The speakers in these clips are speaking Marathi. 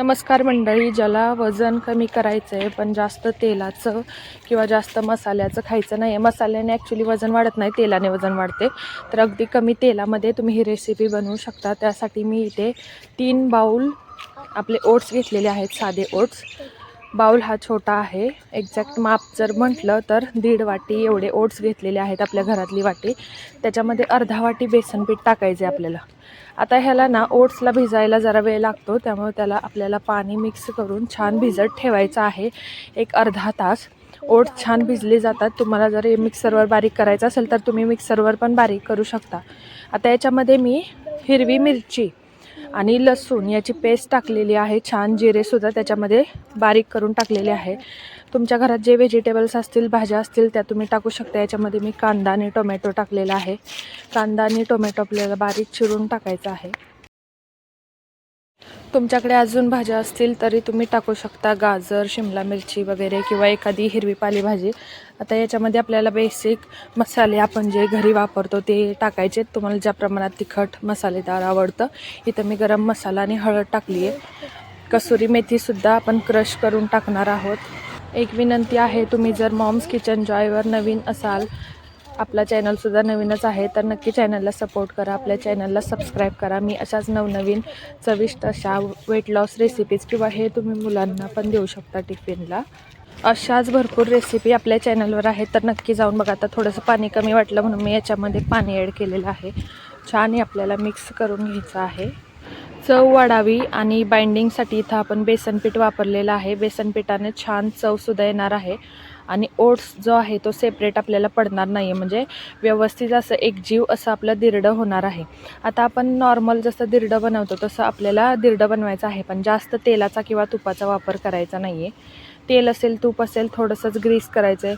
नमस्कार मंडळी ज्याला वजन कमी करायचं आहे पण जास्त तेलाचं किंवा जास्त मसाल्याचं खायचं नाही आहे मसाल्याने ॲक्च्युली वजन वाढत नाही तेलाने वजन वाढते. तर अगदी कमी तेलामध्ये तुम्ही ही रेसिपी बनवू शकता. त्यासाठी मी इथे तीन बाऊल आपले ओट्स घेतलेले आहेत साधे ओट्स बाऊल हा छोटा आहे. एक्झॅक्ट माप जर म्हटलं तर दीड वाटी एवढे ओट्स घेतलेले आहेत आपल्या घरातली वाटी. त्याच्यामध्ये अर्धा वाटी बेसन पीठ टाकायचे आपल्याला. आता ह्याला ना ओट्सला भिजायला जरा वेळ लागतो त्यामुळे त्याला आपल्याला पाणी मिक्स करून छान भिजत ठेवायचं आहे. एक अर्धा तास. ओट्स छान भिजले जातात. तुम्हाला जर मिक्सरवर बारीक करायचं असेल तर तुम्ही मिक्सरवर पण बारीक करू शकता. आता याच्यामध्ये मी हिरवी मिरची आणि लसूण याची पेस्ट टाकलेली आहे छान जिरेसुद्धा त्याच्यामध्ये बारीक करून टाकलेले आहे. तुमच्या घरात जे व्हेजिटेबल्स असतील भाज्या असतील त्या तुम्ही टाकू शकता. याच्यामध्ये मी कांदा आणि टोमॅटो टाकलेला आहे. कांदा आणि टोमॅटो आपल्याला बारीक चिरून टाकायचा आहे. तुमच्याकडे अजून भाज्या असतील तरी तुम्ही टाकू शकता. गाजर शिमला मिरची वगैरे किंवा एखादी हिरवी पालेभाजी आता याच्यामध्ये आपल्याला बेसिक मसाले आपण जे घरी वापरतो ते टाकायचे. तुम्हाला ज्या प्रमाणात तिखट मसालेदार आवडतं इथं मी गरम मसाला आणि हळद टाकली आहे कसुरी मेथीसुद्धा आपण क्रश करून टाकणार आहोत. एक विनंती आहे तुम्ही जर मॉम्स किचन जॉयवर नवीन असाल आपला चॅनलसुद्धा नवीनच आहे तर नक्की चॅनलला सपोर्ट करा आपल्या चॅनलला सबस्क्राईब करा. मी अशाच नवनवीन चविष्ट अशा वेट लॉस रेसिपीज किंवा हे तुम्ही मुलांना पण देऊ शकता टिफिनला अशाच भरपूर रेसिपी आपल्या चॅनलवर आहेत तर नक्की जाऊन बघा. आता थोडंसं पाणी कमी वाटलं म्हणून मी याच्यामध्ये पाणी ॲड केलेलं आहे. छान हे आपल्याला मिक्स करून घ्यायचं आहे. चव वाढावी आणि बाइंडिंगसाठी इथं आपण बेसनपीठ वापरलेलं आहे. बेसनपीठाने छान चवसुद्धा येणार आहे. आणि ओट्स जो आहे तो सेपरेट आपल्याला पडणार नाही आहे म्हणजे व्यवस्थित असं एक जीव असं आपलं दिरडं होणार आहे. आता आपण नॉर्मल जसं दिरडं बनवतो तसं आपल्याला दिरडं बनवायचं आहे. पण जास्त तेलाचा किंवा तुपाचा वापर करायचा नाही आहे तेल असेल तूप असेल थोडंसंच ग्रीस करायचं आहे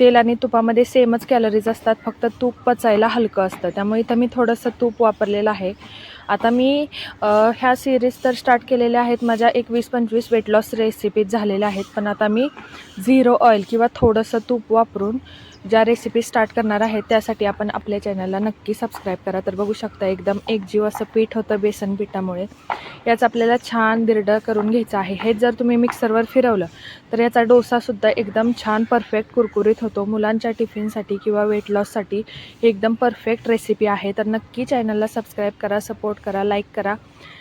तेल आणि तुपामध्ये सेमच कॅलरीज असतात फक्त तूप पचायला हलकं असतं. त्यामुळे इथं मी थोडंसं तूप वापरलेलं आहे. आता मी ह्या सिरीज तर स्टार्ट केलेल्या आहेत माझ्या एकवीस पंचवीस वेट लॉस रेसिपीज झालेल्या आहेत. पण आता मी झिरो ऑइल किंवा थोडंसं तूप वापरून ज्या रेसिपी स्टार्ट करणार आहेत त्यासाठी आपण आपल्या चॅनलला नक्की सबस्क्राईब करा. तर बघू शकता एकदम एकजीव असं पीठ होतं बेसन पिठामुळे. याचं आपल्याला छान दिरडं करून घ्यायचं आहे. हेच जर तुम्ही मिक्सरवर फिरवलं तर याचा डोसासुद्धा एकदम छान परफेक्ट कुरकुरीत होतो. मुलांच्या टिफिनसाठी किंवा वेट लॉससाठी एकदम परफेक्ट रेसिपी आहे. तर नक्की चॅनलला सबस्क्राईब करा सपोर्ट करा लाईक करा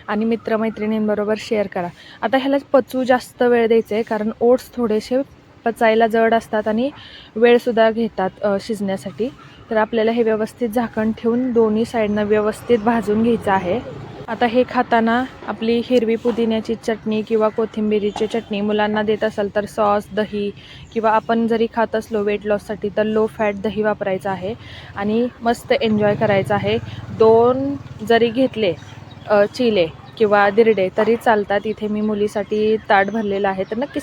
आणि मित्रमैत्रिणींबरोबर शेअर करा. आता ह्याला पचू जास्त वेळ द्यायचं आहे कारण ओट्स थोडेसे पचायला जड असतात आणि वेळसुद्धा घेतात शिजण्यासाठी. तर आपल्याला हे व्यवस्थित झाकण ठेवून दोन्ही साईडनं व्यवस्थित भाजून घ्यायचं आहे. आता हे खाताना आपली हिरवी पुदिन्याची चटणी किंवा कोथिंबिरीची चटणी मुलांना देत असाल तर सॉस दही किंवा आपण जरी खात असलो वेट लॉससाठी तर लो फॅट दही वापरायचं आहे आणि मस्त एन्जॉय करायचं आहे. दोन जरी घेतले चिले किंवा दिरडे तरी चालतात. इथे मी मुलीसाठी ताट भरलेलं आहे तर नक्की